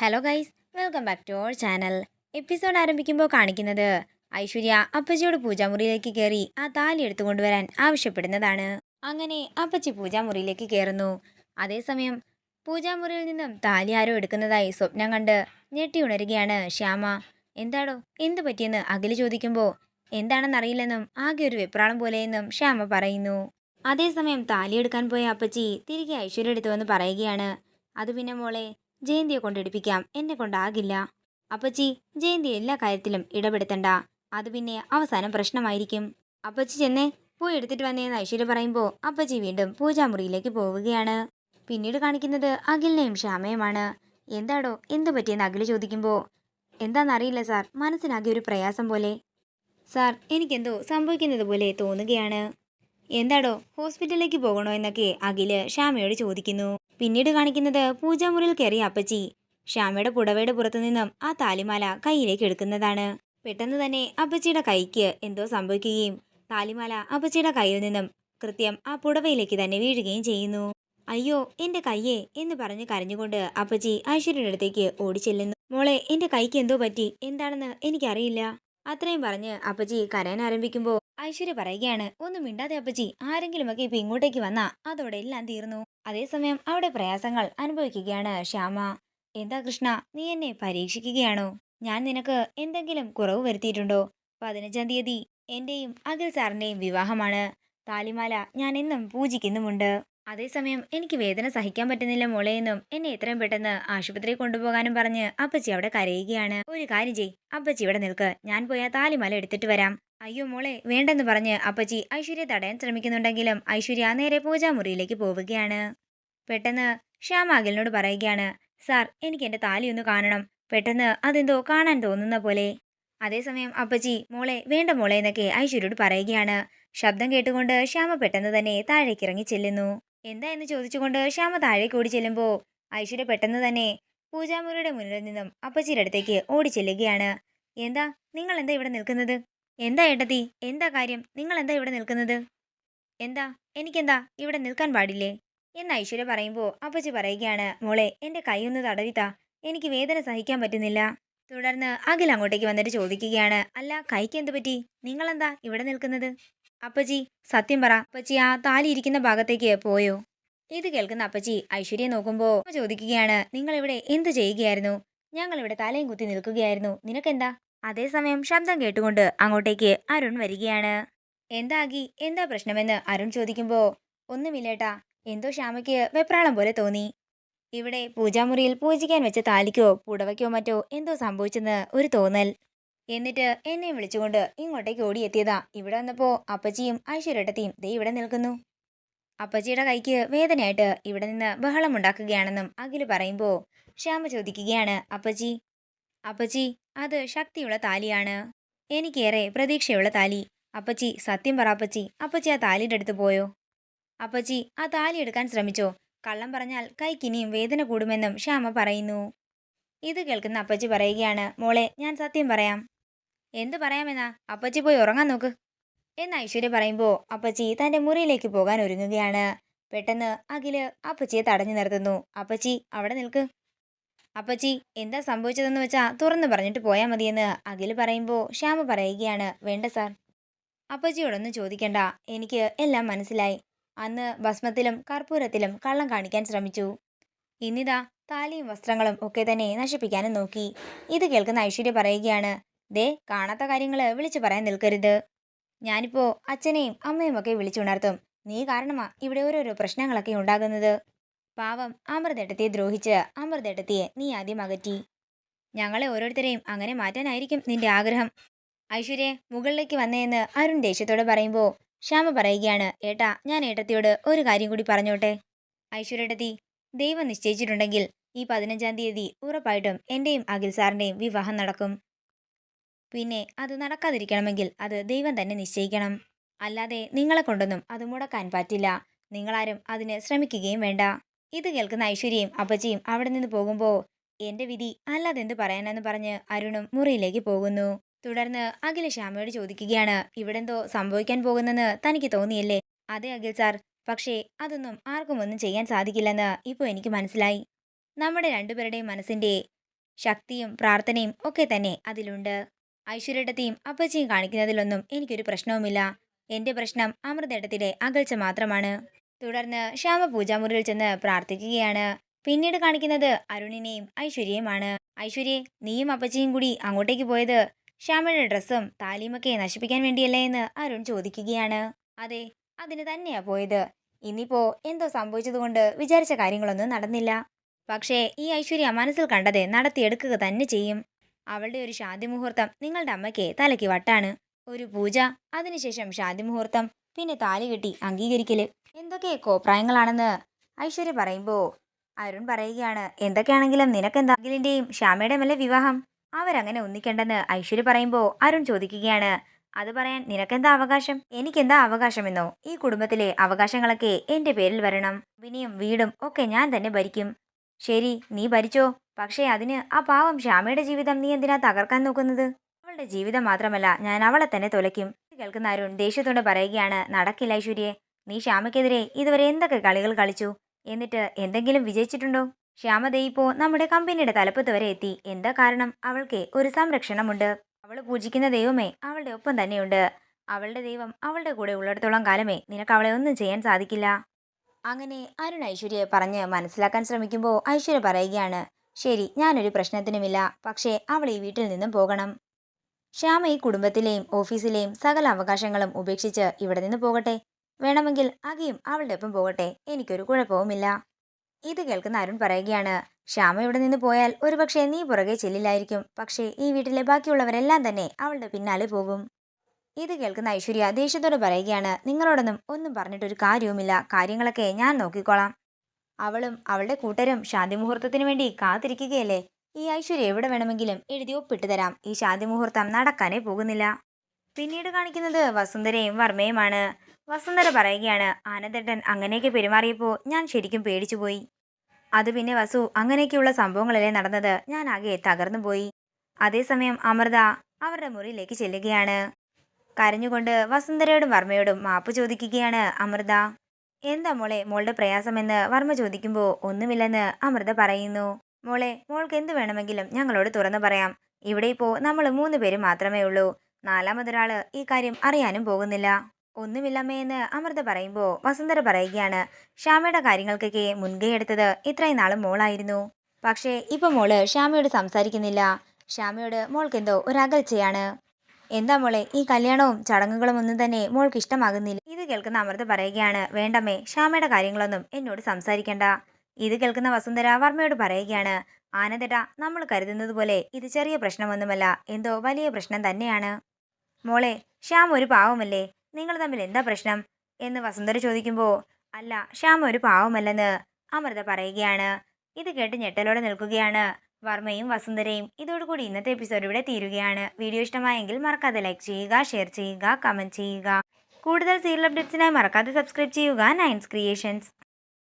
Hello guys welcome back to our channel episode ആരംഭിക്കുമ്പോൾ കാണിക്കുന്നത് ഐശ്വര്യ അപ്പച്ചിയോട് പൂജാമുറിയിലേക്ക് കയറി ആ താലി എടുത്തു കൊണ്ടുവരാൻ ആവശ്യപ്പെടുന്നതാണ്. അങ്ങനെ അപ്പച്ചി പൂജാമുറിയിലേക്ക് കയറുന്നു. അതേസമയം പൂജാമുറിയിൽ നിന്നും താലി ആരോ എടുക്കുന്നതായി സ്വപ്നം കണ്ട് ഞെട്ടി ഉണരുകയാണ് ശ്യാമ. എന്താടോ എന്ത് പറ്റിയെന്ന് അഖിൽ ചോദിക്കുമ്പോൾ എന്താണെന്നറിയില്ലെന്നും ആകെ ഒരു വെപ്രാളം പോലെയെന്നും ശ്യാമ പറയുന്നു. അതേസമയം താലി എടുക്കാൻ പോയ അപ്പച്ചി തിരികെ ഐശ്വര്യ എടുത്തു വന്ന് പറയുകയാണ്. അത് പിന്നെ മോളെ ജയന്തിയെ കൊണ്ടെടുപ്പിക്കാം. എന്നെ കൊണ്ടാകില്ല. അപ്പച്ചി ജയന്തി എല്ലാ കാര്യത്തിലും ഇടപെടുത്തണ്ട. അത് പിന്നെ അവസാനം പ്രശ്നമായിരിക്കും. അപ്പച്ചി ചെന്നേ പോയി എടുത്തിട്ട് വന്നേന്ന് ഐശ്വര്യ പറയുമ്പോൾ അപ്പച്ചി വീണ്ടും പൂജാമുറിയിലേക്ക് പോവുകയാണ്. പിന്നീട് കാണിക്കുന്നത് അഖിലിനെയും ശ്യാമയുമാണ്. എന്താടോ എന്തു പറ്റിയെന്ന് അഖിൽ ചോദിക്കുമ്പോൾ എന്താണെന്നറിയില്ല സാർ. മനസ്സിനാകെ ഒരു പ്രയാസം പോലെ. സാർ എനിക്കെന്തോ സംഭവിക്കുന്നത് പോലെ തോന്നുകയാണ്. എന്താടോ ഹോസ്പിറ്റലിലേക്ക് പോകണോ എന്നൊക്കെ അഖിൽ ശ്യാമയോട് ചോദിക്കുന്നു. പിന്നീട് കാണിക്കുന്നത് പൂജാമുറിയിൽ കയറിയ അപ്പച്ചി. ശ്യാമയുടെ പുടവയുടെ പുറത്തു നിന്നും ആ താലിമാല കയ്യിലേക്ക് എടുക്കുന്നതാണ്. പെട്ടെന്ന് തന്നെ അപ്പച്ചിയുടെ കൈക്ക് എന്തോ സംഭവിക്കുകയും താലിമാല അപ്പച്ചിയുടെ കയ്യിൽ നിന്നും കൃത്യം ആ പുടവയിലേക്ക് തന്നെ വീഴുകയും ചെയ്യുന്നു. അയ്യോ എന്റെ കയ്യെ എന്ന് പറഞ്ഞ് കരഞ്ഞുകൊണ്ട് അപ്പച്ചി ഐശ്വര്യയുടെ അടുത്തേക്ക് ഓടിച്ചെല്ലുന്നു. മോളെ എന്റെ കൈക്ക് എന്തോ പറ്റി? എന്താണെന്ന് എനിക്കറിയില്ല. അത്രയും പറഞ്ഞ് അപ്പച്ചി കരയാൻ ആരംഭിക്കുമ്പോൾ ഐശ്വര്യ പറയുകയാണ് ഒന്നും മിണ്ടാതെ അപ്പച്ചി ആരെങ്കിലുമൊക്കെ ഇപ്പൊ ഇങ്ങോട്ടേക്ക് വന്നാ അതോടെ എല്ലാം തീർന്നു. അതേസമയം അവിടെ പ്രയാസങ്ങൾ അനുഭവിക്കുകയാണ് ശ്യാമ. എന്താ കൃഷ്ണ നീ എന്നെ പരീക്ഷിക്കുകയാണോ? ഞാൻ നിനക്ക് എന്തെങ്കിലും കുറവ് വരുത്തിയിട്ടുണ്ടോ? പതിനഞ്ചാം തീയതി എന്റെയും അഖിൽ സാറിന്റെയും വിവാഹമാണ്. താലിമാല ഞാൻ എന്നും പൂജിക്കുന്നുമുണ്ട് അതേസമയം എനിക്ക് വേദന സഹിക്കാൻ പറ്റുന്നില്ല മോളെ എന്നും എന്നെ എത്രയും പെട്ടെന്ന് ആശുപത്രിയിൽ കൊണ്ടുപോകാനും പറഞ്ഞ് അപ്പച്ചി അവിടെ കരയുകയാണ്. ഒരു കാര്യം ചെയ് അപ്പച്ചി ഇവിടെ നിൽക്ക്. ഞാൻ പോയി താലിമാല എടുത്തിട്ട് വരാം. അയ്യോ മോളെ വേണ്ടെന്ന് പറഞ്ഞ് അപ്പച്ചി ഐശ്വര്യ തടയാൻ ശ്രമിക്കുന്നുണ്ടെങ്കിലും ഐശ്വര്യ നേരെ പൂജാമുറിയിലേക്ക് പോവുകയാണ്. പെട്ടെന്ന് ശ്യാം അഖിലിനോട് പറയുകയാണ് സാർ എനിക്ക് എന്റെ താലി ഒന്ന് കാണണം. പെട്ടെന്ന് അതെന്തോ കാണാൻ തോന്നുന്ന പോലെ. അതേസമയം അപ്പച്ചി മോളെ വേണ്ട മോളെ എന്നൊക്കെ ഐശ്വര്യോട് പറയുകയാണ്. ശബ്ദം കേട്ടുകൊണ്ട് ശ്യാമ പെട്ടെന്ന് തന്നെ താഴേക്കിറങ്ങി ചെല്ലുന്നു. എന്താ എന്ന് ചോദിച്ചുകൊണ്ട് ശ്യാമ താഴേക്ക് കൂടി ചെല്ലുമ്പോൾ ഐശ്വര്യ പെട്ടെന്ന് തന്നെ പൂജാമുറിയുടെ മുന്നിൽ നിന്നും അപ്പച്ചിയുടെ അടുത്തേക്ക് ഓടി ചെല്ലുകയാണ്. എന്താ? നിങ്ങൾ എന്താ ഇവിടെ നിൽക്കുന്നത്? എന്താ ഏട്ടത്തി? എന്താ കാര്യം? നിങ്ങൾ എന്താ ഇവിടെ നിൽക്കുന്നത്? എന്താ? എനിക്കെന്താ? ഇവിടെ നിൽക്കാൻ പാടില്ലേ? എന്ന് ഐശ്വര്യ പറയുമ്പോൾ അപ്പച്ചി പറയുകയാണ് മോളെ എന്റെ കൈയൊന്ന് തടവിത്താ. എനിക്ക് വേദന സഹിക്കാൻ പറ്റുന്നില്ല. തുടർന്ന് അഖിൽ അങ്ങോട്ടേക്ക് വന്നിട്ട് ചോദിക്കുകയാണ് അല്ല കൈക്ക് എന്ത് പറ്റി? നിങ്ങളെന്താ ഇവിടെ നിൽക്കുന്നത്? അപ്പച്ചി സത്യം പറ. അപ്പച്ചി ആ താലി ഇരിക്കുന്ന ഭാഗത്തേക്ക് പോയോ? ഇത് കേൾക്കുന്ന അപ്പച്ചി ഐശ്വര്യ നോക്കുമ്പോൾ ചോദിക്കുകയാണ്. നിങ്ങൾ ഇവിടെ എന്ത് ചെയ്യുകയായിരുന്നു? ഞങ്ങൾ ഇവിടെ തലയും കുത്തി നിൽക്കുകയായിരുന്നു. നിനക്കെന്താ? അതേസമയം ശബ്ദം കേട്ടുകൊണ്ട് അങ്ങോട്ടേക്ക് അരുൺ വരികയാണ്. എന്താകി എന്താ പ്രശ്നമെന്ന്? അരുൺ ചോദിക്കുമ്പോൾ ഒന്നുമില്ലേട്ടാ. എന്തോ ശ്യാമയ്ക്ക് വെപ്രാളം പോലെ തോന്നി. ഇവിടെ പൂജാമുറിയിൽ പൂജിക്കാൻ വെച്ച താലിക്കോ പുടവയ്ക്കോ മറ്റോ എന്തോ സംഭവിച്ചെന്ന് ഒരു തോന്നൽ. എന്നിട്ട് എന്നെ വിളിച്ചുകൊണ്ട് ഇങ്ങോട്ടേക്ക് ഓടിയെത്തിയതാ. ഇവിടെ വന്നപ്പോ അപ്പച്ചിയും ഐശ്വര്യട്ടത്തിയും ദേ ഇവിടെ നിൽക്കുന്നു. അപ്പച്ചിയുടെ കൈക്ക് വേദനയായിട്ട് ഇവിടെ നിന്ന് ബഹളമുണ്ടാക്കുകയാണെന്നും അഖിൽ പറയുമ്പോൾ ശ്യാമ ചോദിക്കുകയാണ് അപ്പച്ചി അപ്പച്ചി അത് ശക്തിയുള്ള താലിയാണ്. എനിക്കേറെ പ്രതീക്ഷയുള്ള താലി. അപ്പച്ചി സത്യം പറ അപ്പച്ചി അപ്പച്ചി ആ താലിയുടെ അടുത്ത് പോയോ? അപ്പച്ചി ആ താലി എടുക്കാൻ ശ്രമിച്ചോ. കള്ളം പറഞ്ഞാൽ കൈക്കിനിയും വേദന കൂടുമെന്നും ശ്യാമ പറയുന്നു. ഇത് കേൾക്കുന്ന അപ്പച്ചി പറയുകയാണ് മോളെ ഞാൻ സത്യം പറയാം. എന്ത് പറയാമെന്നാ? അപ്പച്ചി പോയി ഉറങ്ങാൻ നോക്ക്. എന്ന് ഐശ്വര്യ പറയുമ്പോൾ അപ്പച്ചി തന്റെ മുറിയിലേക്ക് പോകാൻ ഒരുങ്ങുകയാണ്. പെട്ടെന്ന് അഖിൽ അപ്പച്ചിയെ തടഞ്ഞു നിർത്തുന്നു. അപ്പച്ചി അവിടെ നിൽക്ക്. അപ്പച്ചി എന്താ സംഭവിച്ചതെന്ന് വെച്ചാ തുറന്നു പറഞ്ഞിട്ട് പോയാൽ മതിയെന്ന് അഖിൽ പറയുമ്പോൾ ശ്യാമ പറയുകയാണ്. വേണ്ട സാർ. അപ്പച്ചിയോടൊന്നും ചോദിക്കണ്ട. എനിക്ക് എല്ലാം മനസ്സിലായി. അന്ന് ഭസ്മത്തിലും കർപ്പൂരത്തിലും കള്ളം കാണിക്കാൻ ശ്രമിച്ചു. ഇന്നിതാ താലിയും വസ്ത്രങ്ങളും ഒക്കെ തന്നെ നശിപ്പിക്കാനും നോക്കി. ഇത് കേൾക്കുന്ന ഐശ്വര്യ പറയുകയാണ്. ദേ കാണാത്ത കാര്യങ്ങൾ വിളിച്ചു പറയാൻ നിൽക്കരുത്. ഞാനിപ്പോ അച്ഛനെയും അമ്മയും ഒക്കെ വിളിച്ചുണർത്തും നീ കാരണമാ ഇവിടെ ഓരോരോ പ്രശ്നങ്ങളൊക്കെ ഉണ്ടാകുന്നത്. പാവം അമൃതേട്ടത്തെ ദ്രോഹിച്ച് അമൃതേട്ടത്തിയെ നീ ആദ്യം അകറ്റി. ഞങ്ങളെ ഓരോരുത്തരെയും അങ്ങനെ മാറ്റാനായിരിക്കും നിന്റെ ആഗ്രഹം. ഐശ്വര്യ മുകളിലേക്ക് വന്നേന്ന് അരുൺ ദേഷ്യത്തോടെ പറയുമ്പോൾ ശ്യാമ പറയുകയാണ് ഏട്ടാ ഞാൻ ഏട്ടത്തിയോട് ഒരു കാര്യം കൂടി പറഞ്ഞോട്ടെ? ഐശ്വര്യടത്തി ദൈവം നിശ്ചയിച്ചിട്ടുണ്ടെങ്കിൽ ഈ പതിനഞ്ചാം തീയതി ഉറപ്പായിട്ടും എന്റെയും അഖിൽ സാറിന്റെയും വിവാഹം നടക്കും. പിന്നെ അത് നടക്കാതിരിക്കണമെങ്കിൽ അത് ദൈവം തന്നെ നിശ്ചയിക്കണം. അല്ലാതെ നിങ്ങളെ കൊണ്ടൊന്നും അത് മുടക്കാൻ പറ്റില്ല. നിങ്ങളാരും അതിന് ശ്രമിക്കുകയും വേണ്ട. ഇത് കേൾക്കുന്ന ഐശ്വര്യയും അപ്പച്ചിയും അവിടെ നിന്ന് പോകുമ്പോൾ എന്റെ വിധി അല്ലാതെ എന്ത് പറയാനെന്ന് പറഞ്ഞ് അരുണും മുറിയിലേക്ക് പോകുന്നു. തുടർന്ന് അഖില ശ്യാമയോട് ചോദിക്കുകയാണ് ഇവിടെന്തോ സംഭവിക്കാൻ പോകുന്നെന്ന് തനിക്ക് തോന്നിയല്ലേ? അതെ അഖിൽ സാർ. പക്ഷേ അതൊന്നും ആർക്കും ഒന്നും ചെയ്യാൻ സാധിക്കില്ലെന്ന് ഇപ്പോൾ എനിക്ക് മനസ്സിലായി. നമ്മുടെ രണ്ടുപേരുടെയും മനസ്സിന്റെ ശക്തിയും പ്രാർത്ഥനയും ഒക്കെ തന്നെ അതിലുണ്ട്. ഐശ്വര്യട്ടത്തെയും അപ്പച്ചിയും കാണിക്കുന്നതിലൊന്നും എനിക്കൊരു പ്രശ്നവുമില്ല. എന്റെ പ്രശ്നം അമൃതേട്ടത്തിലെ അകൽച്ച മാത്രമാണ്. തുടർന്ന് ശ്യാമ പൂജാമുറിയിൽ ചെന്ന് പ്രാർത്ഥിക്കുകയാണ്. പിന്നീട് കാണിക്കുന്നത് അരുണിനെയും ഐശ്വര്യയുമാണ്. ഐശ്വര്യെ നീയും അപ്പച്ചിയും കൂടി അങ്ങോട്ടേക്ക് പോയത് ശ്യാമയുടെ ഡ്രസ്സും താലിയുമൊക്കെ നശിപ്പിക്കാൻ വേണ്ടിയല്ലേ എന്ന് അരുൺ ചോദിക്കുകയാണ്. അതെ അതിന് തന്നെയാ പോയത്. ഇനിയിപ്പോ എന്തോ സംഭവിച്ചതുകൊണ്ട് വിചാരിച്ച കാര്യങ്ങളൊന്നും നടന്നില്ല. പക്ഷേ ഈ ഐശ്വര്യ മനസ്സിൽ കണ്ടത് നടത്തിയെടുക്കുക തന്നെ ചെയ്യും. അവളുടെ ഒരു ശാന്തി മുഹൂർത്തം നിങ്ങളുടെ അമ്മയ്ക്ക് തലയ്ക്ക് വട്ടാണ്. ഒരു പൂജ അതിനുശേഷം ശാന്തി മുഹൂർത്തം പിന്നെ താലി കെട്ടി അംഗീകരിക്കൽ. എന്തൊക്കെ കോപ്രായങ്ങളാണെന്ന് ഐശ്വര്യ പറയുമ്പോ അരുൺ പറയുകയാണ്. എന്തൊക്കെയാണെങ്കിലും നിനക്കെന്താ അഖിലിന്റെയും ശ്യാമയുടെയും അല്ലേ വിവാഹം? അവരങ്ങനെ ഒന്നിക്കേണ്ടെന്ന് ഐശ്വര്യ പറയുമ്പോ അരുൺ ചോദിക്കുകയാണ്. അത് പറയാൻ നിനക്കെന്താ അവകാശം? എനിക്കെന്താ അവകാശമെന്നോ? ഈ കുടുംബത്തിലെ അവകാശങ്ങളൊക്കെ എന്റെ പേരിൽ വരണം. വിനിയും വീടും ഒക്കെ ഞാൻ തന്നെ ഭരിക്കും. ശരി നീ ഭരിച്ചോ? പക്ഷേ അതിന് ആ പാവം ശ്യാമയുടെ ജീവിതം നീ എന്തിനാ തകർക്കാൻ നോക്കുന്നത്? അവളുടെ ജീവിതം മാത്രമല്ല ഞാൻ അവളെ തന്നെ തുലയ്ക്കും. കേൾക്കുന്ന അരുൺ ദേഷ്യത്തോടെ പറയുകയാണ് നടക്കില്ല ഐശ്വര്യയെ നീ ശ്യാമയ്ക്കെതിരെ ഇതുവരെ എന്തൊക്കെ കളികൾ കളിച്ചു? എന്നിട്ട് എന്തെങ്കിലും വിജയിച്ചിട്ടുണ്ടോ? ശ്യാമത ദേ ഇപ്പോ നമ്മുടെ കമ്പനിയുടെ തലപ്പത്ത് വരെ എത്തി. എന്താ കാരണം? അവൾക്ക് ഒരു സംരക്ഷണമുണ്ട്. അവൾ പൂജിക്കുന്ന ദൈവമേ അവളുടെ ഒപ്പം തന്നെയുണ്ട്. അവളുടെ ദൈവം അവളുടെ കൂടെ ഉള്ളിടത്തോളം കാലമേ നിനക്ക് അവളെ ഒന്നും ചെയ്യാൻ സാധിക്കില്ല. അങ്ങനെ അരുൺ ഐശ്വര്യയെ പറഞ്ഞ് മനസ്സിലാക്കാൻ ശ്രമിക്കുമ്പോൾ ഐശ്വര്യ പറയുകയാണ് ശരി ഞാനൊരു പ്രശ്നത്തിനുമില്ല. പക്ഷേ അവൾ ഈ വീട്ടിൽ നിന്നും പോകണം. ശ്യാമ ഈ കുടുംബത്തിലെയും ഓഫീസിലെയും സകല അവകാശങ്ങളും ഉപേക്ഷിച്ച് ഇവിടെ നിന്ന് പോകട്ടെ. വേണമെങ്കിൽ അകയും അവളുടെ ഒപ്പം പോകട്ടെ. എനിക്കൊരു കുഴപ്പവുമില്ല. ഇത് കേൾക്കുന്ന അരുൺ പറയുകയാണ് ശ്യാമ ഇവിടെ നിന്ന് പോയാൽ ഒരുപക്ഷെ നീ പുറകെ ചെല്ലില്ലായിരിക്കും. പക്ഷേ ഈ വീട്ടിലെ ബാക്കിയുള്ളവരെല്ലാം തന്നെ അവളുടെ പിന്നാലെ പോകും. ഇത് കേൾക്കുന്ന ഐശ്വര്യ ദേഷ്യത്തോട് പറയുകയാണ് നിങ്ങളോടൊന്നും ഒന്നും പറഞ്ഞിട്ടൊരു കാര്യവുമില്ല. കാര്യങ്ങളൊക്കെ ഞാൻ നോക്കിക്കോളാം. അവളും അവളുടെ കൂട്ടരും ശാന്തി മുഹൂർത്തത്തിന് വേണ്ടി കാത്തിരിക്കുകയല്ലേ? ഈ ഐശ്വര്യ എവിടെ വേണമെങ്കിലും എഴുതി ഒപ്പിട്ട് തരാം ഈ ശാന്തി മുഹൂർത്തം നടക്കാനേ പോകുന്നില്ല. പിന്നീട് കാണിക്കുന്നത് വസുന്ധരയും വർമ്മയുമാണ്. വസുന്ധര പറയുകയാണ് ആനന്ദേട്ടൻ അങ്ങനെയൊക്കെ പെരുമാറിയപ്പോൾ ഞാൻ ശരിക്കും പേടിച്ചു പോയി. അത് പിന്നെ വസു അങ്ങനെയൊക്കെയുള്ള സംഭവങ്ങളല്ലേ നടന്നത്. ഞാൻ ആകെ തകർന്നു പോയി. അതേസമയം അമൃത അവരുടെ മുറിയിലേക്ക് ചെല്ലുകയാണ്. കരഞ്ഞുകൊണ്ട് വസുന്ധരയോടും വർമ്മയോടും മാപ്പ് ചോദിക്കുകയാണ് അമൃത. എന്താ മോളെ? മോളുടെ പ്രയാസമെന്ന് വർമ്മ ചോദിക്കുമ്പോൾ ഒന്നുമില്ലെന്ന് അമൃത പറയുന്നു. മോളെ മോൾക്ക് എന്ത് വേണമെങ്കിലും ഞങ്ങളോട് തുറന്നു പറയാം. ഇവിടെ ഇപ്പോൾ നമ്മൾ മൂന്ന് പേര് മാത്രമേ ഉള്ളൂ. നാലാമതൊരാൾ ഈ കാര്യം അറിയാനും പോകുന്നില്ല. ഒന്നുമില്ലമ്മയെന്ന് അമൃത പറയുമ്പോൾ വസുന്ധര പറയുകയാണ്. ശ്യാമയുടെ കാര്യങ്ങൾക്കൊക്കെ മുൻകൈ എടുത്തത് ഇത്രയും നാളും മോളായിരുന്നു. പക്ഷേ ഇപ്പോൾ മോൾ ശ്യാമയോട് സംസാരിക്കുന്നില്ല. ശ്യാമയോട് മോൾക്കെന്തോ ഒരകൽച്ചയാണ് എന്താ മോളെ ഈ കല്യാണവും ചടങ്ങുകളും ഒന്നും തന്നെ മോൾക്ക് ഇഷ്ടമാകുന്നില്ല. ഇത് കേൾക്കുന്ന അമൃത പറയുകയാണ് വേണ്ടമ്മേ ശ്യാമയുടെ കാര്യങ്ങളൊന്നും എന്നോട് സംസാരിക്കണ്ട. ഇത് കേൾക്കുന്ന വസുന്ധര വർമ്മയോട് പറയുകയാണ് ആനന്ദട നമ്മൾ കരുതുന്നത് പോലെ ഇത് ചെറിയ പ്രശ്നമൊന്നുമല്ല എന്തോ വലിയ പ്രശ്നം തന്നെയാണ്. മോളെ ശ്യാം ഒരു പാവമല്ലേ? നിങ്ങൾ തമ്മിൽ എന്താ പ്രശ്നം? എന്ന് വസുന്ധര ചോദിക്കുമ്പോൾ അല്ല ശ്യാം ഒരു പാവമല്ലെന്ന് അമൃത പറയുകയാണ്. ഇത് കേട്ട് ഞെട്ടലോടെ നിൽക്കുകയാണ് വർമ്മയും വസുന്ധരയും ഇതോടുകൂടി ഇന്നത്തെ എപ്പിസോഡ് ഇവിടെ തീരുകയാണ്. വീഡിയോ ഇഷ്ടമായെങ്കിൽ മറക്കാതെ ലൈക്ക് ചെയ്യുക ഷെയർ ചെയ്യുക കമന്റ് ചെയ്യുക. കൂടുതൽ സീരിയൽ അപ്ഡേറ്റ്സിനായി മറക്കാതെ സബ്സ്ക്രൈബ് ചെയ്യുക. നയൻസ് ക്രിയേഷൻസ്